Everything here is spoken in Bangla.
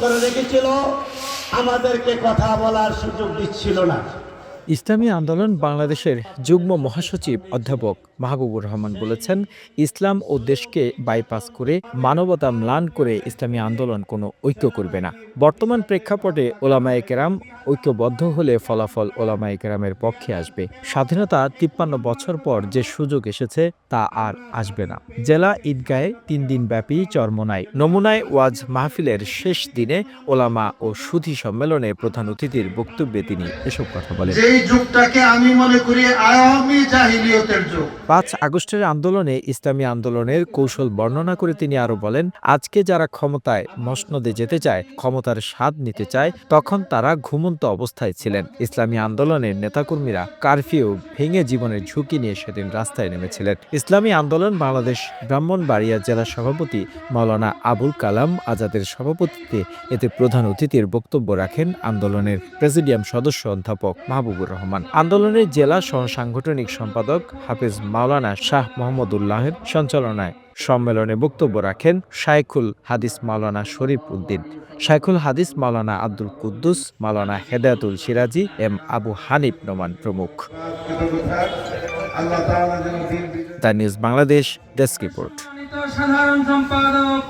করে রেখেছিল। আমাদেরকে কথা বলার সুযোগ দিচ্ছিল না। ইসলামী আন্দোলন বাংলাদেশের যুগ্ম মহাসচিব অধ্যাপক মাহবুবুর রহমান বলেছেন, ইসলাম ও দেশকে বাইপাস করে মানবতা ম্লান করে ইসলামী আন্দোলন কোনো ঐক্য করবে না। বর্তমান প্রেক্ষাপটে ওলামায়ে কেরাম ঐক্যবদ্ধ হলে ফলাফল ওলামায়ে কেরামের পক্ষে আসবে। স্বাধীনতা তিপ্পান্ন বছর পর যে সুযোগ এসেছে তা আর আসবে না। জেলা ঈদগাহে তিন দিন ব্যাপী চরমনায়, নমুনায় ওয়াজ মাহফিলের শেষ দিনে ওলামা ও সুধী সম্মেলনে প্রধান অতিথির বক্তব্যে তিনি এসব কথা বলেন। পাঁচ আগস্টের আন্দোলনে ইসলামী আন্দোলনের কৌশল বর্ণনা করে তিনি আরও বলেন, আজকে যারা ক্ষমতায় মসনদে যেতে চায়, ক্ষমতার স্বাদ নিতে চায়, তখন তারা ঘুমন্ত অবস্থায় ছিলেন। ইসলামী আন্দোলনের নেতাকর্মীরা কারফিউ ভেঙে জীবনের ঝুঁকি নিয়ে সেদিন রাস্তায় নেমেছিলেন। ইসলামী আন্দোলন বাংলাদেশ ব্রাহ্মণবাড়িয়া জেলা সভাপতি মাওলানা আবুল কালাম আজাদের সভাপতিত্বে এতে প্রধান অতিথির বক্তব্য রাখেন আন্দোলনের প্রেসিডিয়াম সদস্য অধ্যাপক মাহবুবুর রহমান। আন্দোলনের জেলা সহ সাংগঠনিক সম্পাদক হাফিজ মাওলানা শাহ মোহাম্মদুল্লাহের সঞ্চালনায় সম্মেলনে বক্তব্য রাখেন শাইখুল হাদিস মাওলানা শরীফ উদ্দিন। শাইখুল হাদিস মাওলানা আব্দুল কুদ্দুস, মাওলানা হেদায়াতুল সিরাজি, এম আবু হানিফ নোমান প্রমুখ। The news Bangladesh desk report. সাধারণ সম্পাদক